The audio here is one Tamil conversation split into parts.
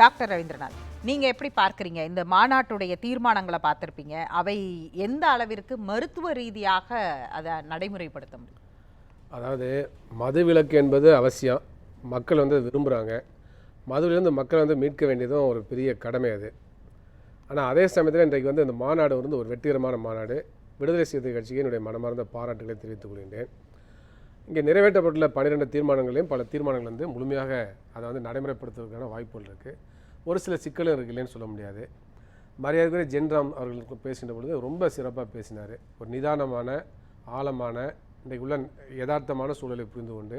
டாக்டர் ரவீந்திரநாத் நீங்கள் எப்படி பார்க்குறீங்க? இந்த மாநாட்டுடைய தீர்மானங்களை பார்த்துருப்பீங்க. அவை எந்த அளவிற்கு மருத்துவ ரீதியாக அதை நடைமுறைப்படுத்த முடியும்? அதாவது மது விலக்கு என்பது அவசியம். மக்கள் வந்து விரும்புகிறாங்க மதுவிலிருந்து மக்களை வந்து மீட்க வேண்டியதும் ஒரு பெரிய கடமை அது. ஆனால் அதே சமயத்தில் இன்றைக்கு வந்து இந்த மாநாடு வந்து ஒரு வெற்றிகரமான மாநாடு. விடுதலை சிறுத்தை கட்சிக்கு என்னுடைய மனமார்ந்த பாராட்டுகளை தெரிவித்துக் கொள்கின்றேன். இங்கே நிறைவேற்றப்பட்டுள்ள பன்னிரெண்டு தீர்மானங்களையும் பல தீர்மானங்கள் வந்து முழுமையாக அதை வந்து நடைமுறைப்படுத்துவதற்கான வாய்ப்புகள் இருக்குது ஒரு சில சிக்கலும் இருக்கு இல்லைன்னு சொல்ல முடியாது. மரியாதைக்குரிய ஜென்ராம் அவர்களுக்கு பேசுகின்ற பொழுது ரொம்ப சிறப்பாக பேசினார். ஒரு நிதானமான ஆழமான இன்றைக்கு உள்ள யதார்த்தமான சூழலை புரிந்து கொண்டு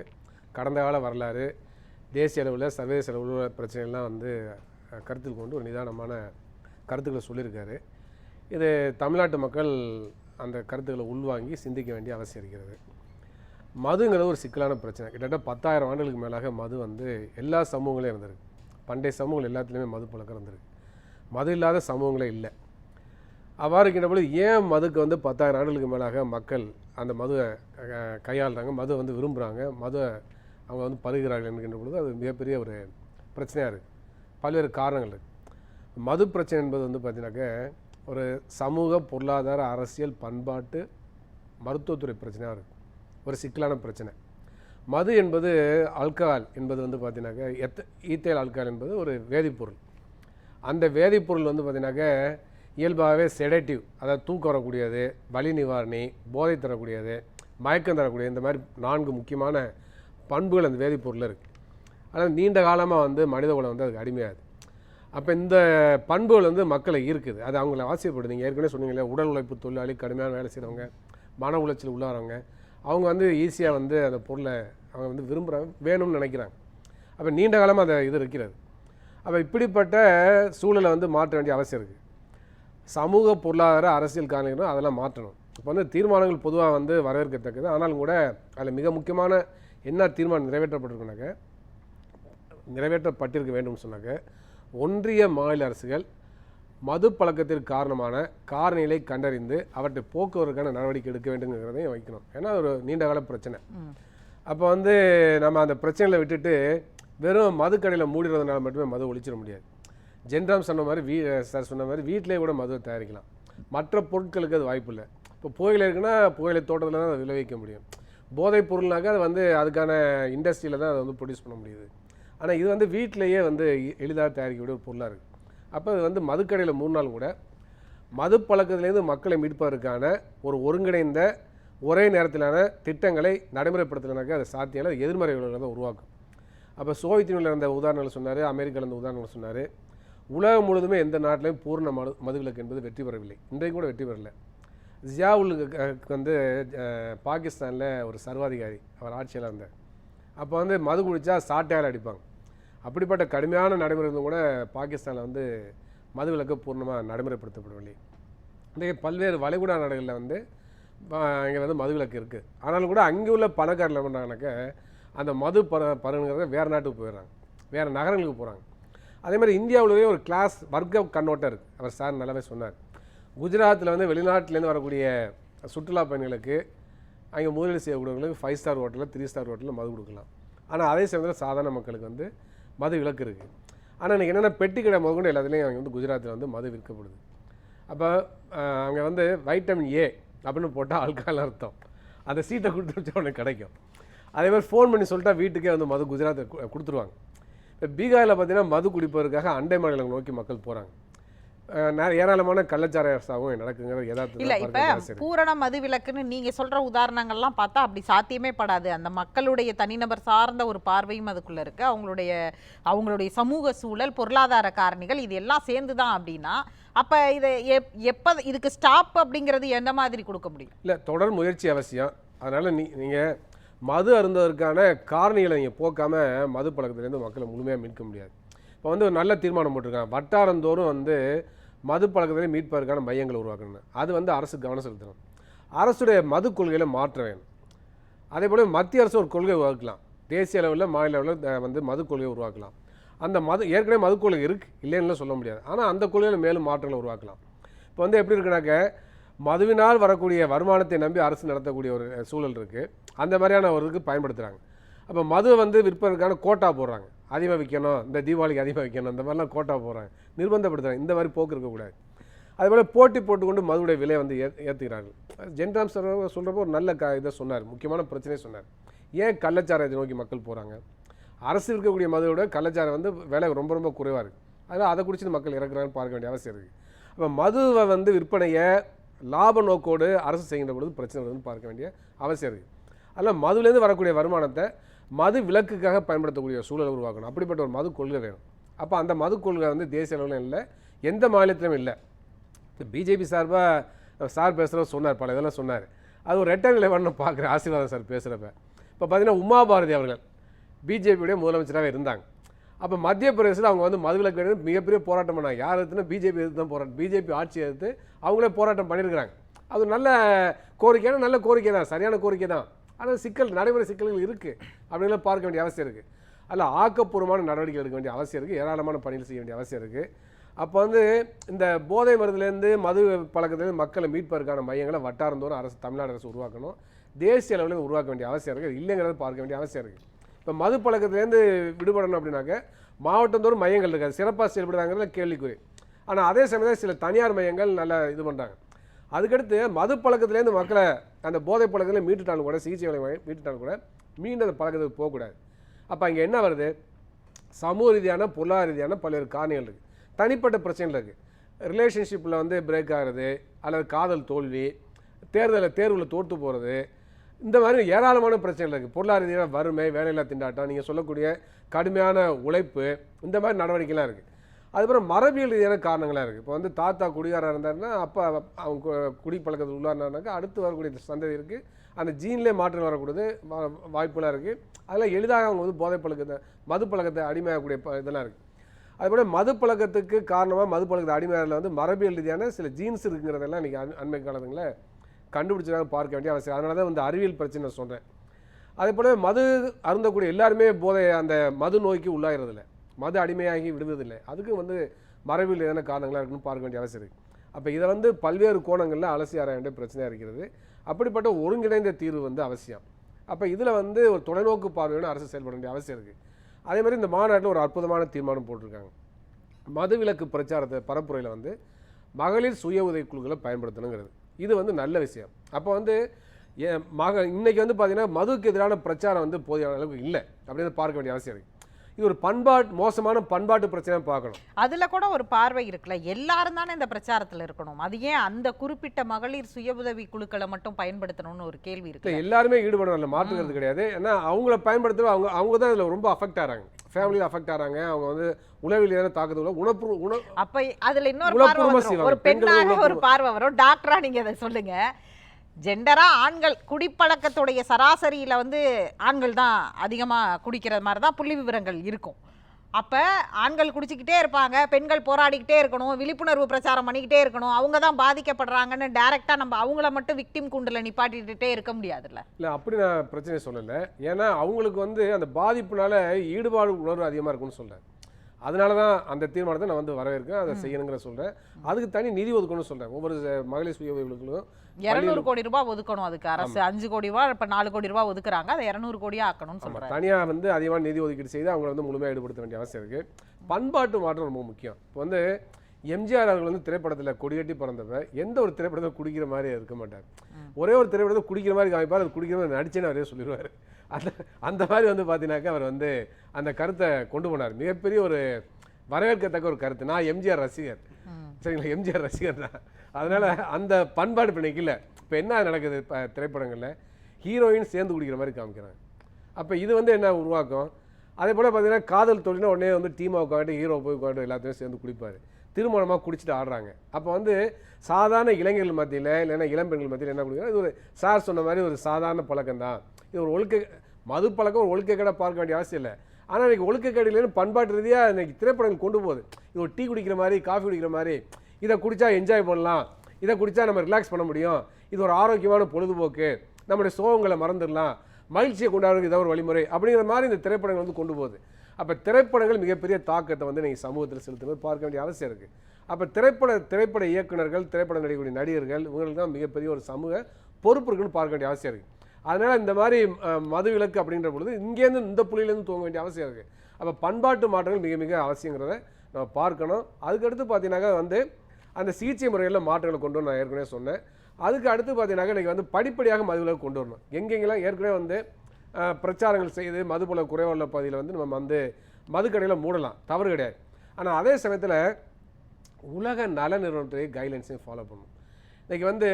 கடந்த கால வரலாறு தேசிய அளவில் சர்வதேச அளவில் உள்ள பிரச்சனைகள்லாம் வந்து கருத்தில் கொண்டு ஒரு நிதானமான கருத்துக்களை சொல்லியிருக்காரு. இது தமிழ்நாட்டு மக்கள் அந்த கருத்துக்களை உள்வாங்கி சிந்திக்க வேண்டிய அவசியம் இருக்கிறது. மதுங்கிறது ஒரு சிக்கலான பிரச்சனை. கிட்டத்தட்ட பத்தாயிரம் ஆண்டுகளுக்கு மேலாக மது வந்து எல்லா சமூகங்களையும் இருந்திருக்கு. பண்டைய சமூகங்கள் எல்லாத்துலேயுமே மது பழக்கம் இருந்திருக்கு. மது இல்லாத சமூகங்களே இல்லை. அவ்வாறு இருக்கின்ற பொழுது ஏன் மதுக்கு வந்து பத்தாயிரம் ஆண்டுகளுக்கு மேலாக மக்கள் அந்த மதுவை கையாளுறாங்க மது வந்து விரும்புகிறாங்க மதுவை அவங்க வந்து பருகிறார்கள் என்கின்ற பொழுது அது மிகப்பெரிய ஒரு பிரச்சனையாக இருக்குது பல்வேறு காரணங்கள் இருக்குது மது பிரச்சனை என்பது வந்து பார்த்தீங்கன்னாக்க ஒரு சமூக பொருளாதார அரசியல் பண்பாட்டு மருத்துவத்துறை பிரச்சனையாக இருக்குது ஒரு சிக்கலான பிரச்சனை. மது என்பது ஆல்கஹால் என்பது வந்து பார்த்தீங்கன்னாக்க எத்த ஈத்தேல் ஆல்கஹால் என்பது ஒரு வேதிப்பொருள். அந்த வேதிப்பொருள் வந்து பார்த்தீங்கன்னாக்க இயல்பாகவே செடேட்டிவ் அதாவது தூக்கம் வரக்கூடியது வலி நிவாரணி போதை தரக்கூடியது மயக்கம் தரக்கூடியது இந்த மாதிரி நான்கு முக்கியமான பண்புகள் அந்த வேதிப்பொருளில் இருக்குது ஆனால் நீண்ட காலமாக வந்து மனித குலம் வந்து அதுக்கு அடிமையாது அப்போ இந்த பண்புகள் வந்து மக்களை ஈர்க்குது. அது அவங்கள ஆசைப்படுது. நீங்கள் ஏற்கனவே சொன்னீங்களே உடல் உழைப்பு தொழிலாளி கடுமையான வேலை செய்கிறவங்க மன உளைச்சல் உள்ளாரவங்க அவங்க வந்து ஈஸியாக வந்து அந்த பொருளை அவங்க வந்து விரும்புகிறாங்க வேணும்னு நினைக்கிறாங்க. அப்போ நீண்ட காலமாக அந்த இது இருக்கிறது. அப்போ இப்படிப்பட்ட சூழலை வந்து மாற்ற வேண்டிய அவசியம் இருக்குது சமூக பொருளாதார அரசியல் காரணங்களும் அதெல்லாம் மாற்றணும். இப்போ வந்து தீர்மானங்கள் பொதுவாக வந்து வரவேற்கத்தக்கது. ஆனாலும் கூட அதில் மிக முக்கியமான என்ன தீர்மானம் நிறைவேற்றப்பட்டிருக்குனாக்க நிறைவேற்றப்பட்டிருக்க வேண்டும் சொன்னாக்க ஒன்றிய மாநில அரசுகள் மது பழக்கத்திற்கு காரணமான காரணிகளை கண்டறிந்து அவற்றை போக்குவதற்கான நடவடிக்கை எடுக்க வேண்டுங்கிறதையும் வைக்கணும். ஏன்னா ஒரு நீண்ட கால பிரச்சனை. அப்போ வந்து நம்ம அந்த பிரச்சனைகளை விட்டுட்டு வெறும் மதுக்கடையில் மூடிறதுனால மட்டுமே மது ஒழிச்சிட முடியாது. ஜென்ராம் சொன்ன மாதிரி வீ சார் சொன்ன மாதிரி வீட்டிலேயே கூட மதுவை தயாரிக்கலாம். மற்ற பொருட்களுக்கு அது வாய்ப்பு இல்லை. இப்போ புகையிலை இருக்குன்னா புகையிலை தோட்டத்தில் தான் அதை விளைவிக்க முடியும். போதைப் பொருள்னாக்கா அது வந்து அதுக்கான இண்டஸ்ட்ரியில் தான் அதை வந்து ப்ரொடியூஸ் பண்ண முடியுது. ஆனால் இது வந்து வீட்டிலேயே வந்து எளிதாக தயாரிக்கக்கூடிய ஒரு பொருளாக இருக்குது அப்போ அது வந்து மதுக்கடையில் மூணு நாள் கூட. மது பழக்கத்திலேருந்து மக்களை மீட்பதற்கான ஒரு ஒருங்கிணைந்த ஒரே நேரத்திலான திட்டங்களை நடைமுறைப்படுத்தலைனாக்கா அது சாத்தியம் அது எதிர்மறை விளைவுகளை தான் உருவாக்கும். அப்போ சோவியத் யூனியனில் இருந்த உதாரணங்கள் சொன்னார் அமெரிக்காவில் இருந்த உதாரணங்கள் சொன்னார். உலகம் முழுதுமே எந்த நாட்டிலையும் பூர்ண மது மதுவிலக்கு என்பது வெற்றி பெறவில்லை. இன்றைக்கு கூட வெற்றி பெறல. ஜியாவுலுக்கு வந்து பாகிஸ்தானில் ஒரு சர்வாதிகாரி அவர் ஆட்சியில் இருந்தார். அப்போ வந்து மது குடித்தா சாட்டையால் அடிப்பாங்க. அப்படிப்பட்ட கடுமையான நடைமுறை கூட பாகிஸ்தானில் வந்து மதுவிலக்கு பூர்ணமாக நடைமுறைப்படுத்தப்படவில்லை இன்றைக்கு பல்வேறு வளைகுடா நாடுகளில் வந்து இங்கே வந்து மதுவிலக்கு இருக்குது ஆனாலும் கூட அங்கே உள்ள பணக்காரர்கள் என்ன பண்ணுறாங்கனாக்க அந்த மது பர பருங்கிறத வேறு நாட்டுக்கு போயிடுறாங்க. வேறு நகரங்களுக்கு போகிறாங்க அதே மாதிரி இந்தியாவிலேயே ஒரு கிளாஸ் வர்க்க கண்ணோட்டம் இருக்குது அவர் சார் நல்லாவே சொன்னார். குஜராத்தில் வந்து வெளிநாட்டிலேருந்து வரக்கூடிய சுற்றுலா பயணிகளுக்கு அங்கே முதலீடு செய்யக்கூடியவங்களுக்கு ஃபைவ் ஸ்டார் ஹோட்டலில் த்ரீ ஸ்டார் ஹோட்டலில் மது கொடுக்கலாம். ஆனால் அதே சமயத்தில் சாதாரண மக்களுக்கு வந்து மது விலக்கு இருக்குது ஆனால் இன்றைக்கி என்னென்ன பெட்டி கடை முதற்கொண்டு எல்லாத்துலேயும் அவங்க வந்து குஜராத்தில் வந்து மது விற்கப்படுது. அப்போ அங்கே வந்து வைட்டமின் ஏ அப்படின்னு போட்டால் ஆல்கால் அர்த்தம். அந்த சீட்டை கொடுத்து வச்சா உனக்கு கிடைக்கும். அதே மாதிரி ஃபோன் பண்ணி சொல்லிட்டா வீட்டுக்கே வந்து மது குஜராத்தில் கொடுத்துருவாங்க. இப்போ பீகாரில் பார்த்தீங்கன்னா மது குடிப்பதற்காக அண்டை மாநிலங்கள் நோக்கி மக்கள் போகிறாங்க ஏராளமான கள்ளச்சாராயசாகவும் நடக்குங்கிற இல்ல யதார்த்தத்தை இப்ப பார்க்க ஆசை இருக்கு. பூரண மதுவிலக்குன்னு நீங்க சொல்ற உதாரணங்கள்லாம் பார்த்தா அப்படி சாத்தியமே படாது. அந்த மக்களுடைய தனிநபர் சார்ந்த ஒரு பார்வையும் அதுக்குள்ள இருக்கு. அவங்களுடைய அவங்களுடைய சமூக சூழல் பொருளாதார காரணிகள் இது எல்லாம் சேர்ந்துதான் அப்படின்னா அப்ப இதை எப்- எப்ப இதுக்கு ஸ்டாப் அப்படிங்கிறது எந்த மாதிரி கொடுக்க முடியும்? இல்லை தொடர் முயற்சி அவசியம். அதனால் நீ நீங்கள் மது அருந்ததற்கான காரணிகளை நீங்கள் போக்காம மது பழக்கத்துலேருந்து மக்களை முழுமையாக மீட்க முடியாது. இப்போ வந்து ஒரு நல்ல தீர்மானம் போட்டிருக்காங்க. வட்டாரந்தோறும் வந்து மது பழக்கத்திலே மீட்பதற்கான மையங்களை உருவாக்கணும் அது வந்து அரசு கவனம் செலுத்தணும். அரசுடைய மது கொள்கையில் மாற்ற வேணும். அதே போல் மத்திய அரசு ஒரு கொள்கை உருவாக்கலாம். தேசிய அளவில் மாநில அளவில் வந்து மது கொள்கையை உருவாக்கலாம். அந்த மது ஏற்கனவே மது கொள்கை இருக்குது இல்லைன்னுலாம் சொல்ல முடியாது. ஆனால் அந்த கொள்கையில் மேலும் மாற்றங்களை உருவாக்கலாம். இப்போ வந்து எப்படி இருக்குனாக்க மதுவினால் வரக்கூடிய வருமானத்தை நம்பி அரசு நடத்தக்கூடிய ஒரு சூழல் இருக்குது அந்த மாதிரியான ஒரு இதுக்கு பயன்படுத்துகிறாங்க அப்போ மதுவை வந்து விற்பதற்கான கோட்டா போடுறாங்க. அதிகமாக விற்கணும் இந்த தீபாவளிக்கு அதிகமாக விற்கணும் இந்த மாதிரிலாம் கோட்டா போகிறாங்க நிர்பந்தப்படுத்துறாங்க. இந்த மாதிரி போக்கு இருக்கக்கூடாது. அதுபோல் போட்டி போட்டுக்கொண்டு மதுவுடைய விலையை வந்து ஏ ஏற்றுக்கிறார்கள் ஜென்ராம் சார் சொல்கிறப்போ ஒரு நல்ல க இதை சொன்னார். முக்கியமான பிரச்சனையை சொன்னார். ஏன் கள்ளச்சாரத்தை நோக்கி மக்கள் போகிறாங்க அரசு இருக்கக்கூடிய மதுவோட கள்ளச்சாரம் வந்து விலை ரொம்ப ரொம்ப குறைவாக இருக்குது அதனால் அதை குடிச்சு மக்கள் இறக்குறாங்கன்னு பார்க்க வேண்டிய அவசியம் இருக்குது அப்போ மதுவை வந்து விற்பனையை லாப நோக்கோடு அரசு செய்கின்ற பொழுது பிரச்சனை வருதுன்னு பார்க்க வேண்டிய அவசியம் இருக்குது அதில் மதுவிலேருந்து வரக்கூடிய வருமானத்தை மது விலக்குக்காக பயன்படுத்தக்கூடிய சூழலை உருவாக்கணும். அப்படிப்பட்ட ஒரு மது கொள்கை வேணும். அப்போ அந்த மது கொள்கை வந்து தேசிய அளவில் இல்லை எந்த மாநிலத்திலும் இல்லை. இப்போ பிஜேபி சார்பாக சார் பேசுகிறவர் சொன்னார் பல இதெல்லாம் சொன்னார். அது ஒரு ரெட்டர் நிலைவான பார்க்குறேன் ஆசீர்வாதம் சார் பேசுகிறப்ப இப்போ பார்த்தீங்கன்னா உமா பாரதி அவர்கள் பிஜேபியுடைய முதலமைச்சராக இருந்தாங்க. அப்போ மத்திய பிரதேசத்தில் அவங்க வந்து மதுவிலக்கு வேணும் மிகப்பெரிய போராட்டம் பண்ணாங்க. யார் எதுனா பிஜேபி எதிர்த்து தான் போராட்டம். பிஜேபி ஆட்சி எதிர்த்து அவங்களே போராட்டம் பண்ணியிருக்கிறாங்க. அது நல்ல கோரிக்கையான நல்ல கோரிக்கை தான் சரியான கோரிக்கை தான் ஆனால் சிக்கல் நடைமுறை சிக்கல்கள் இருக்குது அப்படின்லாம் பார்க்க வேண்டிய அவசியம் இருக்குது அதில் ஆக்கப்பூர்வமான நடவடிக்கை எடுக்க வேண்டிய அவசியம் இருக்குது ஏராளமான பணிகள் செய்ய வேண்டிய அவசியம் இருக்குது அப்போ வந்து இந்த போதை மருந்துலேருந்து மது பழக்கத்துலேருந்து மக்களை மீட்பதற்கான மையங்களை வட்டாரந்தோறும் அரசு தமிழ்நாடு அரசு உருவாக்கணும். தேசிய அளவில் உருவாக்க வேண்டிய அவசியம் இருக்குது இல்லைங்கிறத பார்க்க வேண்டிய அவசியம் இருக்குது இப்போ மது பழக்கத்துலேருந்து விடுபடணும் அப்படின்னாக்க மாவட்டந்தோறும் மையங்கள் இருக்காது. சிறப்பாக செயல்படுறாங்கிறத கேள்விக்குறி. ஆனால் அதே சமயத்தில் சில தனியார் மையங்கள் நல்லா இது பண்ணுறாங்க அதுக்கடுத்து மது பழக்கத்துலேருந்து மக்களை அந்த போதை பழக்கத்தில் மீட்டுட்டாலும் கூட சிகிச்சை வாங்கி மீட்டுட்டாலும் கூட மீண்டும் அந்த பழக்கத்துக்கு போகக்கூடாது. அப்போ அங்கே என்ன வருது? சமூக ரீதியான பொருளாதார ரீதியான பல்வேறு காரணிகள் இருக்குது தனிப்பட்ட பிரச்சனைகள் இருக்குது ரிலேஷன்ஷிப்பில் வந்து பிரேக் ஆகிறது அல்லது காதல் தோல்வி தேர்தலில் தேர்வில் தோற்று போகிறது இந்த மாதிரி ஏராளமான பிரச்சனைகள் இருக்குது பொருளாதார ரீதியான வறுமை வேலையில்லா திண்டாட்டம் நீங்கள் சொல்லக்கூடிய கடுமையான உழைப்பு இந்த மாதிரி நடவடிக்கைலாம் இருக்குது அதுக்கப்புறம் மரபியல் ரீதியான காரணங்களாக இருக்குது இப்போ வந்து தாத்தா குடிகாராக இருந்தாருன்னா அப்பா அவங்க கு- குடி பழக்கத்தில் அடுத்து வரக்கூடிய சந்ததி இருக்குது அந்த ஜீன்லேயே மாற்றம் வரக்கூடியது வா- வாய்ப்புலாம் இருக்குது அதெல்லாம் எளிதாக அவங்க வந்து போதை பழக்கத்தை மது பழக்கத்தை அடிமையாகக்கூடிய ப- இதெல்லாம் இருக்குது அதுபோல் மது பழக்கத்துக்கு காரணமாக மது பழக்கத்தை அடிமையாரில் வந்து மரபியல் ரீதியான சில ஜீன்ஸ் இருக்குங்கிறதெல்லாம் இன்றைக்கி அண் அண்மை காலங்களில் கண்டுபிடிச்சதாக பார்க்க வேண்டிய அவசியம். அதனால தான் வந்து அறிவியல் பிரச்சனை சொல்கிறேன் அதே போல் மது அருந்தக்கூடிய எல்லாருமே போதை அந்த மது நோய்க்கு உள்ளாகிறதில்லை மது அடிமையாகி விடுவதில்லை. அதுக்கு வந்து மரபில் எதனா காரணங்களாக இருக்குன்னு பார்க்க வேண்டிய அவசியம் இருக்குது அப்போ இதை வந்து பல்வேறு கோணங்களில் அலசி ஆராய வேண்டிய பிரச்சனையாக இருக்கிறது. அப்படிப்பட்ட ஒருங்கிணைந்த தீர்வு வந்து அவசியம். அப்போ இதில் வந்து ஒரு தொலைநோக்கு பார்வையோடு அரசு செயல்பட வேண்டிய அவசியம் இருக்குது அதே மாதிரி இந்த மாநாட்டில் ஒரு அற்புதமான தீர்மானம் போட்டிருக்காங்க. மதுவிலக்கு பிரச்சாரத்தை பரப்புரையில் வந்து மகளிர் சுய உதவிக்குழுக்களை பயன்படுத்தணுங்கிறது. இது வந்து நல்ல விஷயம். அப்போ வந்து ஏன் மக இன்றைக்கி வந்து பார்த்தீங்கன்னா மதுவுக்கு எதிரான பிரச்சாரம் வந்து போதிய அளவுக்கு இல்லை. அப்படின்னு பார்க்க வேண்டிய அவசியம் இருக்குது இது ஒரு பண்பாட்டு மோசமான பண்பாட்டு பிரச்சனையாக பார்க்கணும். அதுல கூட ஒரு பார்வை இருக்குல்ல. எல்லாரும் தானே இந்த பிரச்சாரத்துல இருக்கணும். அது ஏன் அந்த குறிப்பிட்ட மகளிர் சுய உதவி குழுக்களை மட்டும் பயன்படுத்தணும்னு ஒரு கேள்வி இருக்கு எல்லாருமே ஈடுபடணும். இல்லை மாற்றுக்கிறது கிடையாது. ஏன்னா அவங்கள பயன்படுத்துகிற அவங்க அவங்க தான் இதில் ரொம்ப அஃபெக்ட் ஆகிறாங்க. ஃபேமிலியில் அஃபெக்ட் ஆகிறாங்க. அவங்க வந்து உளவில் ஏதாவது தாக்கத்தில் உணப்பு உண அப்ப அதுல இன்னொரு பார்வை வரும். ஒரு பெண்ணாக ஒரு. பார்வை வரும். டாக்டரா நீங்க அதை சொல்லுங்க. ஜெண்டரா ஆண்கள் குடிப்பழக்கத்துடைய சராசரியில வந்து ஆண்கள் தான் அதிகமா குடிக்கிற மாதிரி தான் புள்ளி விவரங்கள் இருக்கும். அப்ப ஆண்கள் குடிச்சிக்கிட்டே இருப்பாங்க பெண்கள் போராடிக்கிட்டே இருக்கணும் விழிப்புணர்வு பிரச்சாரம் பண்ணிக்கிட்டே இருக்கணும் அவங்க தான் பாதிக்கப்படுறாங்கன்னு டைரக்டா நம்ம அவங்கள மட்டும் விக்டிம் கூண்டுல நிப்பாட்டிக்கிட்டே இருக்க முடியாதுல்ல? இல்லை அப்படி நான் பிரச்சனை சொல்லலை. ஏன்னா அவங்களுக்கு வந்து அந்த பாதிப்புனால ஈடுபாடு உணர்வு அதிகமாக இருக்கும்னு சொல்கிறேன் அதனால தான் அந்த தீர்மானத்தை நான் வந்து வரவேற்கிறேன் அதை செய்யணுங்கிற சொல்கிறேன் அதுக்கு தனி நிதி ஒதுக்கணும்னு சொல்கிறேன் ஒவ்வொரு மகளிர் சுய உதவிகளுக்கும் இருநூறு கோடி ரூபாய் ஒதுக்கணும் அதுக்கு அரசு. அஞ்சு கோடி ரூபாய் இப்ப நாலு கோடி ரூபாய் ஒதுக்குறாங்க. அதை இருநூறு கோடியா ஆக்கணும்னு ஆமாம் சொல்றாங்க தனியாக வந்து அதிகமாக நிதி ஒதுக்கீடு செய்து அவங்களை வந்து முழுமையாக ஈடுபடுத்த வேண்டிய அவசியம் இருக்குது பண்பாட்டு மாற்றம் ரொம்ப முக்கியம். இப்போ வந்து எம்ஜிஆர் அவர்கள் வந்து திரைப்படத்தில் கொடிகட்டி பிறந்தப்ப எந்த ஒரு திரைப்படத்தில் குடிக்கிற மாதிரி இருக்க மாட்டார். ஒரே ஒரு திரைப்படத்தில் குடிக்கிற மாதிரி காமிப்பார் அது குடிக்கிற மாதிரி நடிச்சேன்னு அவரே சொல்லிடுவார். அந்த அந்த மாதிரி வந்து பார்த்தீங்கன்னாக்கா அவர் வந்து அந்த கருத்தை கொண்டு போனார். மிகப்பெரிய ஒரு வரவேற்கத்தக்க ஒரு கருத்து. நான் எம்ஜிஆர் ரசிகர். சரிங்களா? எம்ஜிஆர் ரசிகர் தான். அதனால் அந்த பண்பாடு இப்போ இல்லை. இப்போ என்ன நடக்குது இப்போ திரைப்படங்களில்? ஹீரோயின் சேர்ந்து குடிக்கிற மாதிரி காமிக்கிறாங்க. அப்போ இது வந்து என்ன உருவாக்கும்? அதே போல் பார்த்தீங்கன்னா காதல் தொழில்னா உடனே வந்து டீமாக உட்காந்து ஹீரோ போய் உட்காந்து எல்லாத்தையும் சேர்ந்து குடிப்பார். திருமணமாக குடிச்சிட்டு ஆடுறாங்க. அப்போ வந்து சாதாரண இளைஞர்கள் மத்தியில் இல்லைன்னா இளம்பெண்கள் மத்தியில் என்ன குடிக்கிறோம் இது ஒரு சார் சொன்ன மாதிரி ஒரு சாதாரண பழக்கம் தான் இது ஒரு ஒழுக்க மது பழக்கம் ஒரு ஒழுக்கக்கடை பார்க்க வேண்டிய அவசியம் இல்லை. ஆனால் இன்றைக்கி ஒழுக்கக்கேடு பண்பாட்டு ரீதியாக இன்னைக்கு திரைப்படங்கள் கொண்டு போகுது. இது ஒரு டீ குடிக்கிற மாதிரி காஃபி குடிக்கிற மாதிரி. இதை குடித்தா என்ஜாய் பண்ணலாம். இதை குடித்தா நம்ம ரிலாக்ஸ் பண்ண முடியும். இது ஒரு ஆரோக்கியமான பொழுதுபோக்கு. நம்முடைய சோகங்களை மறந்துடலாம். மகிழ்ச்சியை கொண்டாடுறது இதை ஒரு வழிமுறை அப்படிங்கிற மாதிரி இந்த திரைப்படங்கள் வந்து கொண்டு போகுது. அப்போ திரைப்படங்கள் மிகப்பெரிய தாக்கத்தை வந்து நீங்கள் சமூகத்தில் செலுத்தும்போது பார்க்க வேண்டிய அவசியம் இருக்குது அப்போ திரைப்பட திரைப்பட இயக்குனர்கள் திரைப்படம் நடிக்கக்கூடிய நடிகர்கள் இவங்களுக்கு தான் மிகப்பெரிய ஒரு சமூக பொறுப்பு இருக்குன்னு பார்க்க வேண்டிய அவசியம் இருக்குது அதனால் இந்த மாதிரி மது விலக்கு அப்படின்ற பொழுது இங்கேருந்து இந்த புள்ளியிலேருந்து தூங்க வேண்டிய அவசியம் இருக்குது அப்போ பண்பாட்டு மாற்றங்கள் மிக மிக அவசியங்கிறத நம்ம பார்க்கணும். அதுக்கடுத்து பார்த்தீங்கன்னாக்கா வந்து அந்த சிகிச்சை முறையில் மாற்றங்களை கொண்டு நான் ஏற்கனவே சொன்னேன். அதுக்கு அடுத்து பார்த்தீங்கன்னாக்கா இன்றைக்கி வந்து படிப்படியாக மதுவிலக்கு கொண்டு வரணும். எங்கெங்கெல்லாம் ஏற்கனவே வந்து பிரச்சாரங்கள் செய்து மதுபோல குறைவுள்ள பகுதியில் வந்து நம்ம வந்து மதுக்கடையில் மூடலாம். தவறு கிடையாது. ஆனால் அதே சமயத்தில் உலக நல நிறுவனத்துடைய கைட்லைன்ஸையும் ஃபாலோ பண்ணணும். இன்றைக்கி வந்து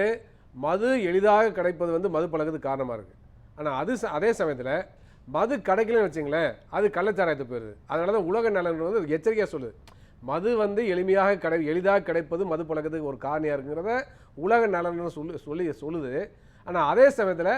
மது எளிதாக கிடைப்பது வந்து மது பழக்கத்துக்கு காரணமாக இருக்குது ஆனால் அது ச- அதே சமயத்தில் மது கிடைக்கலன்னு வச்சுங்களேன் அது கள்ளச்சாராயத்து போயிடுது அதனால தான் உலக நலன் வந்து எச்சரிக்கையாக சொல்லுது. மது வந்து எளிமையாக கிடை எளிதாக கிடைப்பது மது பழக்கத்துக்கு ஒரு காரணியாக இருக்குங்கிறத உலக நலன்னு சொல்லி சொல்லி சொல்லுது. ஆனால் அதே சமயத்தில்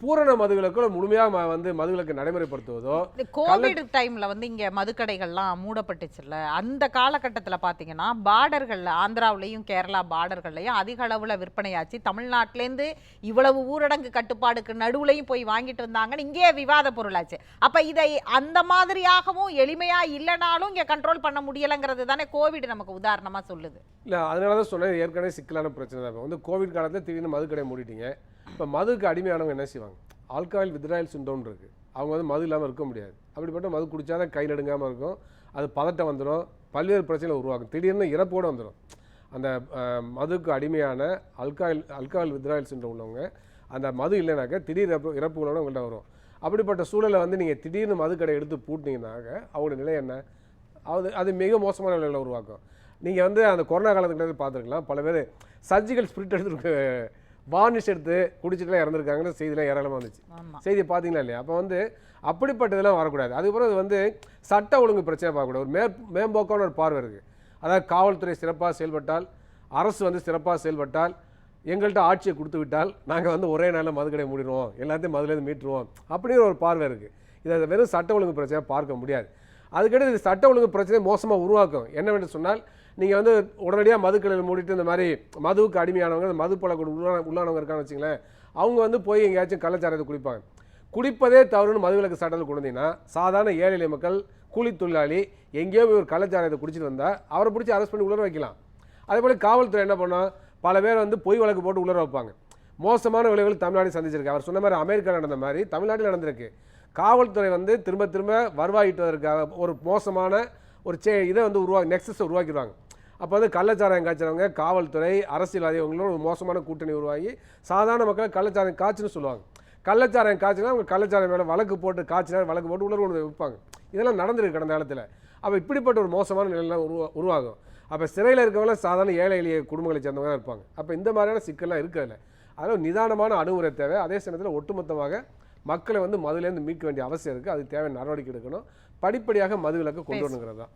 பூரண மதுவிலக்கோட முழுமையாக வந்து மதுவிலக்கு நடைமுறைப்படுத்துவதோ கோவிட் டைம்ல வந்து இங்க மதுக்கடைகள்லாம் மூடப்பட்டுச்சுல்ல. அந்த காலகட்டத்துல பாத்தீங்கன்னா பார்டர்கள்ல ஆந்திராவுலயும் கேரளா பார்டர்கள்லயும் அதிக அளவுல விற்பனையாச்சு. தமிழ்நாட்டுல இருந்து இவ்வளவு ஊரடங்கு கட்டுப்பாடுக்கு நடுவுலையும் போய் வாங்கிட்டு வந்தாங்கன்னு இங்கேயே விவாத பொருளாச்சு. அப்ப இதை அந்த மாதிரியாகவும் எளிமையா இல்லைனாலும் இங்க கண்ட்ரோல் பண்ண முடியலங்கிறது தானே கோவிட் நமக்கு உதாரணமா சொல்லுது. இல்லை அதனால தான் சொன்னேன் ஏற்கனவே சிக்கலான பிரச்சனை தான். வந்து கோவிட் காலத்தில் திடீர்னு மது கடை மூடிட்டீங்க. இப்போ மதுக்கு அடிமையானவங்க என்ன செய்வாங்க? ஆல்கஹால் வித்ராயல் சிண்டோம் இருக்குது அவங்க வந்து மது இல்லாமல் இருக்க முடியாது. அப்படிப்பட்ட மது குடித்தா தான் கை நடுங்காமல் இருக்கும். அது பதட்டம் வந்துடும் பல்வேறு பிரச்சனை உருவாக்கும். திடீர்னு இறப்போடு வந்துடும் அந்த மதுக்கு அடிமையான அல்காயில் அல்கஹால் வித்ராயல் சிண்ட்ரோம் உள்ளவங்க அந்த மது இல்லைனாக்க திடீர் இறப்பு இறப்புகளோட உங்கள்கிட்ட வரும். அப்படிப்பட்ட சூழலை வந்து நீங்கள் திடீர்னு மதுக்கடை எடுத்து பூட்டினீங்கன்னாக்க அவங்களோட நிலை என்ன? அது அது மிக மோசமான நிலையில் உருவாக்கும். நீங்கள் வந்து அந்த கொரோனா காலத்துக்கு பார்த்துருக்கலாம். பல பேர் சர்ஜிக்கல் ஸ்பிரிட் எடுத்துருக்கு வார்னிஷ் எடுத்து குடிச்சிட்டுலாம் இறந்துருக்காங்கன்னு செய்திலாம் ஏராளமாக வந்துச்சு. செய்தி பார்த்தீங்களா இல்லையா? அப்போ வந்து அப்படிப்பட்டதெல்லாம் வரக்கூடாது. அதுக்கப்புறம் இது வந்து சட்ட ஒழுங்கு பிரச்சனை பார்க்கக்கூடாது. ஒரு மே மேம்போக்கான ஒரு பார்வை இருக்குது அதாவது காவல்துறை சிறப்பாக செயல்பட்டால் அரசு வந்து சிறப்பாக செயல்பட்டால் எங்கள்கிட்ட ஆட்சியை கொடுத்து விட்டால் நாங்கள் வந்து ஒரே நாளில் மதுக்கடை மூடிடுவோம். எல்லாத்தையும் மதுலேருந்து மீட்டுருவோம். அப்படிங்கிற ஒரு பார்வை இருக்குது இதை வெறும் சட்ட ஒழுங்கு பிரச்சனை பார்க்க முடியாது. அதுக்கடுத்து இது சட்ட ஒழுங்கு பிரச்சனை மோசமாக உருவாக்கும். என்னவென்று சொன்னால் நீங்கள் வந்து உடனடியாக மதுக்கடையில் மூடிட்டு இந்த மாதிரி மதுவுக்கு அடிமையானவங்க இந்த மது பழக்கம் உள்ளான உள்ளானவங்க இருக்கான்னு வச்சுங்களேன் அவங்க வந்து போய் எங்கேயாச்சும் கள்ளச்சாரத்தை குடிப்பாங்க. குடிப்பதே தவறுன்னு மதுவிலக்கு சட்டத்தில் கொண்டு வந்தீங்கன்னா சாதாரண ஏழை எளிய மக்கள் கூலி தொழிலாளி எங்கேயோ போய் ஒரு கள்ளச்சாரத்தை குடிச்சிட்டு வந்தால் அவரை பிடிச்சி அரெஸ்ட் பண்ணி உள்ள வைக்கலாம். அதேபோல் காவல்துறை என்ன பண்ணோம் பல பேர் வந்து பொய் வழக்கு போட்டு உலர வைப்பாங்க. மோசமான விளைவுகள் தமிழ்நாடு சந்திச்சிருக்கு. அவர் சொன்ன மாதிரி அமெரிக்கா நடந்த மாதிரி தமிழ்நாட்டில் நடந்திருக்கு. காவல்துறை வந்து திரும்ப திரும்ப வருவாயிட்டுவதற்காக ஒரு மோசமான ஒரு சே இதை வந்து உருவா நெக்ஸஸை உருவாக்கிடுவாங்க. அப்போ வந்து கள்ளச்சாராயம் காய்ச்சறவங்க காவல்துறை அரசியல்வாதி இவங்களோட ஒரு மோசமான கூட்டணி உருவாகி சாதாரண மக்கள் கள்ளச்சாராயம் காய்ச்சுன்னு சொல்லுவாங்க. கள்ளச்சாராயம் காய்ச்சினா அவங்க கள்ளச்சாராயம் மேலே வழக்கு போட்டு காய்ச்சினா வழக்கு போட்டு உள்ள கொண்டு வைப்பாங்க. இதெல்லாம் நடந்திருக்கு கடந்த காலத்தில். அப்போ இப்படிப்பட்ட ஒரு மோசமான நிலையெல்லாம் உருவா உருவாகும். அப்போ சிறையில் இருக்கவங்களாம் சாதாரண ஏழை எளிய குடும்பங்களை சேர்ந்தவங்க தான் இருப்பாங்க. அப்போ இந்த மாதிரியான சிக்கல்லாம் இருக்கிறதுல. அதில் நிதானமான அணுகுமுறை தேவை. அதே சமயத்தில் ஒட்டுமொத்தமாக மக்களை வந்து மதுலேருந்து மீட்க வேண்டிய அவசியம் இருக்குது அதுக்கு தேவையான நடவடிக்கை எடுக்கணும். படிப்படியாக மதுவிலக்கு கொண்டு வரணுங்கிறது தான்.